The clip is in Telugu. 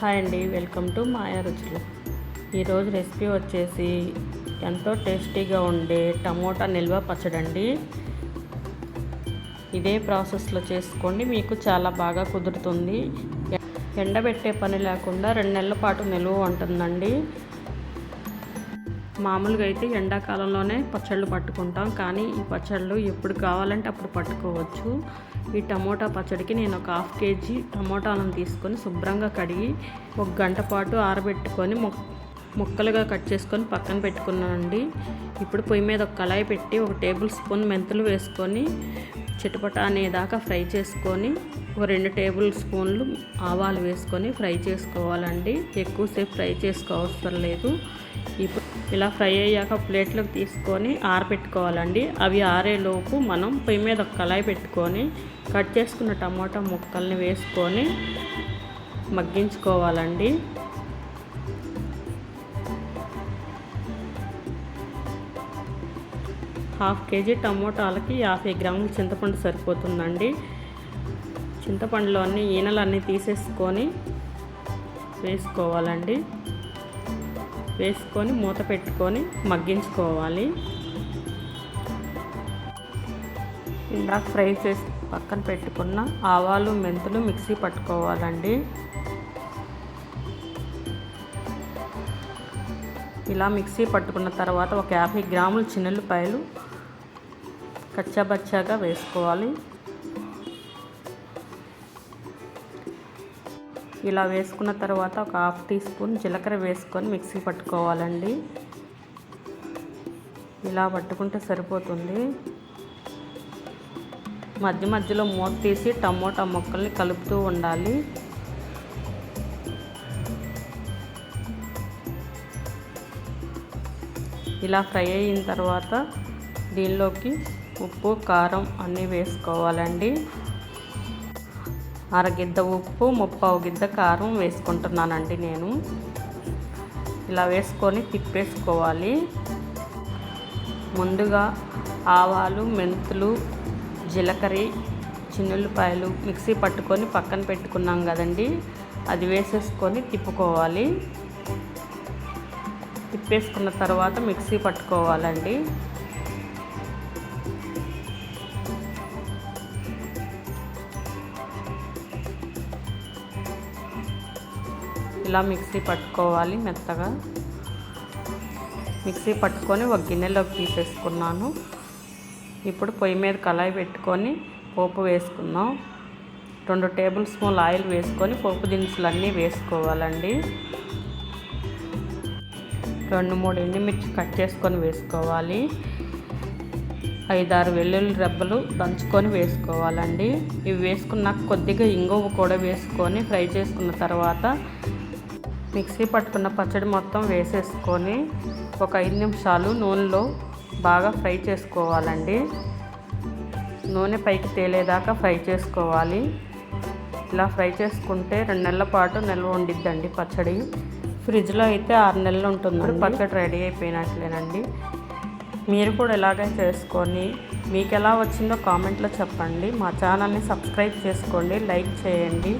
హాయ్ అండి వెల్కమ్ టు మాయా రుచులు. ఈరోజు రెసిపీ వచ్చేసి ఎంతో టేస్టీగా ఉండే టమోటా నిల్వ పచ్చడండి ఇదే ప్రాసెస్లో చేసుకోండి మీకు చాలా బాగా కుదురుతుంది. ఎండబెట్టే పని లేకుండా రెండు నెలల పాటు నిల్వ ఉంటుందండి. మామూలుగా అయితే ఎండాకాలంలోనే పచ్చళ్ళు పట్టుకుంటాం. కానీ ఈ పచ్చళ్ళు ఎప్పుడు కావాలంటే అప్పుడు పట్టుకోవచ్చు. ఈ టమోటా పచ్చడికి నేను ఒక హాఫ్ కేజీ టమోటాలను తీసుకొని శుభ్రంగా కడిగి ఒక గంట పాటు ఆరబెట్టుకొని ముక్కలుగా కట్ చేసుకొని పక్కన పెట్టుకున్నానండి. ఇప్పుడు పొయ్యి మీద ఒక కళాయి పెట్టి ఒక టేబుల్ స్పూన్ మెంతులు వేసుకొని చిటపట అనేదాకా ఫ్రై చేసుకొని ఒక రెండు టేబుల్ స్పూన్లు ఆవాలు వేసుకొని ఫ్రై చేసుకోవాలండి. ఎక్కువసేపు ఫ్రై చేసుకోవసరం లేదు. ఇప్పుడు ఇలా ఫ్రై అయ్యాక ప్లేట్లోకి తీసుకొని ఆరబెట్టుకోవాలండి అవి ఆరేలోపు మనం పొయ్యి మీద ఒక కళాయి పెట్టుకొని కట్ చేసుకున్న టమాటా ముక్కల్ని వేసుకొని మగ్గించుకోవాలండి. హాఫ్ కేజీ టమోటాలకి యాభై గ్రాముల చింతపండు సరిపోతుందండి. చింతపండులోని ఈనలన్నీ తీసేసుకొని వేసుకోవాలండి. వేసుకొని మూత పెట్టుకొని మగ్గించుకోవాలి. ఇందాక ఫ్రై చేసి పక్కన పెట్టుకున్న ఆవాలు మెంతులు మిక్సీ పట్టుకోవాలండి. ఇలా మిక్సీ పట్టుకున్న తర్వాత ఒక యాభై గ్రాముల చిన్నెల్లిపాయలు కచ్చాబచ్చాగా వేసుకోవాలి. ఇలా వేసుకున్న తర్వాత ఒక హాఫ్ టీ స్పూన్ జీలకర్ర వేసుకొని మిక్సీ పట్టుకోవాలండి. ఇలా పట్టుకుంటే సరిపోతుంది. మధ్య మధ్యలో మూత తీసి టమోటా ముక్కల్ని కలుపుతూ ఉండాలి. ఇలా ఫ్రై అయిన తర్వాత దీనిలోకి ఉప్పు కారం అన్నీ వేసుకోవాలండి. అరగిద్ద ఉప్పు ముప్పావు గిద్ద కారం వేసుకుంటున్నానండి నేను. ఇలా వేసుకొని తిప్పేసుకోవాలి. ముందుగా ఆవాలు మెంతులు జీలకర్ర చిన్నుల్లిపాయలు మిక్సీ పట్టుకొని పక్కన పెట్టుకున్నాం కదండి. అది వేసేసుకొని తిప్పుకోవాలి. తిప్పేసుకున్న తర్వాత మిక్సీ పట్టుకోవాలండి. ఇలా మిక్సీ పట్టుకోవాలి మెత్తగా. మిక్సీ పట్టుకొని ఒక గిన్నెలోకి తీసేసుకున్నాను. ఇప్పుడు పొయ్యి మీద కళాయి పెట్టుకొని పోపు వేసుకుందాం. రెండు టేబుల్ స్పూన్ ఆయిల్ వేసుకొని పోపు దినుసులు అన్నీ వేసుకోవాలండి. రెండు మూడు ఎండుమిర్చి కట్ చేసుకొని వేసుకోవాలి. ఐదారు వెల్లుల్లి రెబ్బలు దంచుకొని వేసుకోవాలండి. ఇవి వేసుకున్నాక కొద్దిగా ఇంగువ కూడా వేసుకొని ఫ్రై చేసుకున్న తర్వాత మిక్సీ పట్టుకున్న పచ్చడి మొత్తం వేసేసుకొని ఒక ఐదు నిమిషాలు నూనెలో బాగా ఫ్రై చేసుకోవాలండి. నూనె పైకి తేలేదాకా ఫ్రై చేసుకోవాలి. ఇలా ఫ్రై చేసుకుంటే రెండు నెలల పాటు నిల్వ ఉండిద్దండి పచ్చడి. ఫ్రిడ్జ్లో అయితే ఆరు నెలలు ఉంటుంది పచ్చడి రెడీ అయిపోయినట్లేనండి. మీరు కూడా ఇలాగే చేసుకొని మీకు ఎలా వచ్చిందో కామెంట్లో చెప్పండి. మా ఛానల్ని సబ్స్క్రైబ్ చేసుకోండి లైక్ చేయండి.